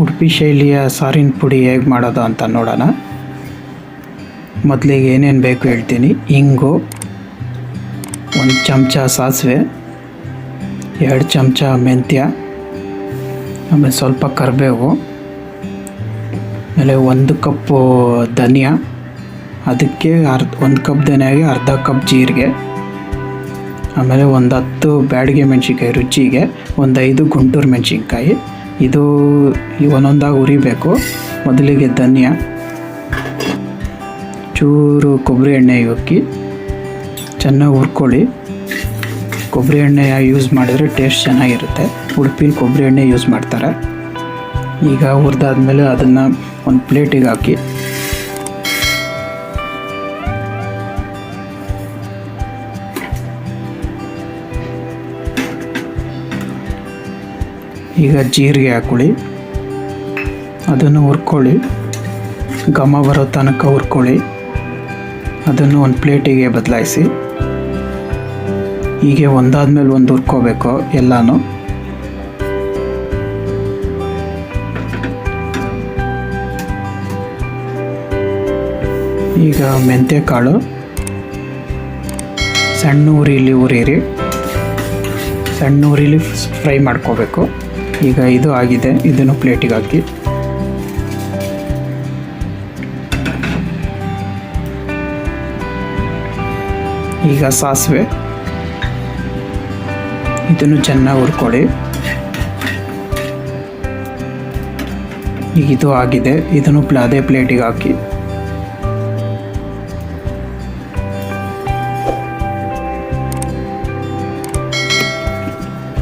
ಉಡುಪಿ ಶೈಲಿಯ ಸಾರಿನ ಪುಡಿ ಹೇಗೆ ಮಾಡೋದು ಅಂತ ನೋಡೋಣ. ಮೊದಲಿಗೆ ಏನೇನು ಬೇಕು ಹೇಳ್ತೀನಿ. ಇಂಗು, ಒಂದು ಚಮಚ ಸಾಸಿವೆ, ಎರಡು ಚಮಚ ಮೆಂತ್ಯ, ಆಮೇಲೆ ಸ್ವಲ್ಪ ಕರಿಬೇವು, ಆಮೇಲೆ ಒಂದು ಕಪ್ಪು ಧನಿಯಾ, ಅದಕ್ಕೆ ಅರ್ಧ ಒಂದು ಕಪ್ ಧನಿಯಾಗೆ ಅರ್ಧ ಕಪ್ ಜೀರಿಗೆ, ಆಮೇಲೆ ಒಂದು ಹತ್ತು ಬ್ಯಾಡಿಗೆ ಮೆಣಸಿನ್ಕಾಯಿ ರುಚಿಗೆ, ಒಂದು ಐದು ಗುಂಟೂರು ಮೆಣಸಿನ್ಕಾಯಿ. ಇದು ಒಂದೊಂದಾಗಿ ಹುರಿಬೇಕು. ಮೊದಲಿಗೆ ಧನಿಯಾ. ಚೂರು ಕೊಬ್ಬರಿ ಎಣ್ಣೆ ಹಾಕಿ ಚೆನ್ನಾಗಿ ಹುರ್ಕೊಳ್ಳಿ. ಕೊಬ್ಬರಿ ಎಣ್ಣೆ ಯೂಸ್ ಮಾಡಿದರೆ ಟೇಸ್ಟ್ ಚೆನ್ನಾಗಿರುತ್ತೆ. ಉಡುಪಿಲಿ ಕೊಬ್ಬರಿ ಎಣ್ಣೆ ಯೂಸ್ ಮಾಡ್ತಾರೆ. ಈಗ ಹುರಿದಾದ್ಮೇಲೆ ಅದನ್ನು ಒಂದು ಪ್ಲೇಟಿಗೆ ಹಾಕಿ. ಈಗ ಜೀರಿಗೆ ಹಾಕ್ಕೊಳ್ಳಿ ಅದನ್ನು ಹುರ್ಕೊಳ್ಳಿ. ಘಮ ಬರೋ ತನಕ ಹುರ್ಕೊಳ್ಳಿ. ಅದನ್ನು ಒಂದು ಪ್ಲೇಟಿಗೆ ಬದಲಾಯಿಸಿ. ಹೀಗೆ ಒಂದಾದ್ಮೇಲೆ ಒಂದು ಹುರ್ಕೋಬೇಕು ಎಲ್ಲನೂ. ಈಗ ಮೆಂತ್ಯ ಕಾಳು ಸಣ್ಣ ಉರಿಲಿ ಉರಿರಿ ಸಣ್ಣ ಉರಿಲಿ ಫ್ರೈ ಮಾಡ್ಕೋಬೇಕು. ಈಗ ಇದು ಆಗಿದೆ. ಇದನ್ನು ಪ್ಲೇಟಿಗೆ ಹಾಕಿ. ಈಗ ಸಾಸಿವೆ. ಇದನ್ನು ಚೆನ್ನಾಗಿ ಹುರ್ಕೊಳ್ಳಿ. ಈಗ ಇದು ಆಗಿದೆ. ಇದನ್ನು ಅದೇ ಪ್ಲೇಟಿಗೆ ಹಾಕಿ.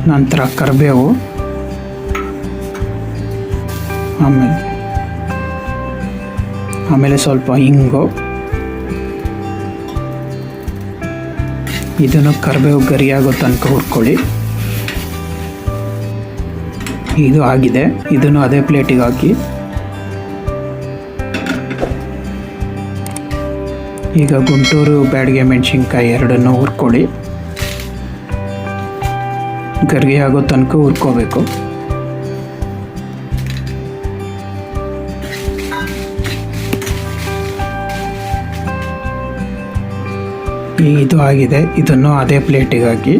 ನಂತರ ಕರಿಬೇವು. ಆಮೇಲೆ ಆಮೇಲೆ ಸ್ವಲ್ಪ ಹಿಂಗು ಇದನ್ನು ಕರಿಬೇವು ಗರಿಯಾಗೋ ತನಕ ಹುರ್ಕೊಳ್ಳಿ. ಇದು ಆಗಿದೆ. ಇದನ್ನು ಅದೇ ಪ್ಲೇಟಿಗೆ ಹಾಕಿ. ಈಗ ಗುಂಟೂರು ಬ್ಯಾಡಿಗೆ ಮೆಣಸಿನ್ಕಾಯಿ ಎರಡನ್ನು ಹುರ್ಕೊಳ್ಳಿ. ಗರಿಗೆ ಆಗೋ ತನಕ ಹುರ್ಕೋಬೇಕು. ಇದು ಆಗಿದೆ. ಇದನ್ನು ಅದೇ ಪ್ಲೇಟಿಗೆ ಹಾಕಿ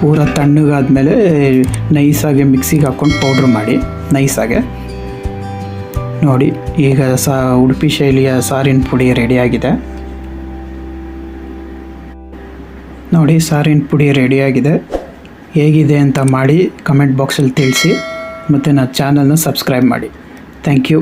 ಪೂರ ತಣ್ಣಗಾದ್ಮೇಲೆ ನೈಸಾಗಿ ಮಿಕ್ಸಿಗೆ ಹಾಕ್ಕೊಂಡು ಪೌಡ್ರ್ ಮಾಡಿ. ನೈಸಾಗೆ. ನೋಡಿ, ಈಗ ಸ ಉಡುಪಿ ಶೈಲಿಯ ಸಾರಿನ ಪುಡಿ ರೆಡಿಯಾಗಿದೆ ನೋಡಿ, ಸಾರಿನ ಪುಡಿ ರೆಡಿಯಾಗಿದೆ ಹೇಗಿದೆ ಅಂತ ಮಾಡಿ ಕಮೆಂಟ್ ಬಾಕ್ಸಲ್ಲಿ ತಿಳಿಸಿ. ಮತ್ತು ನನ್ನ ಚಾನಲ್ನ ಸಬ್ಸ್ಕ್ರೈಬ್ ಮಾಡಿ. Thank you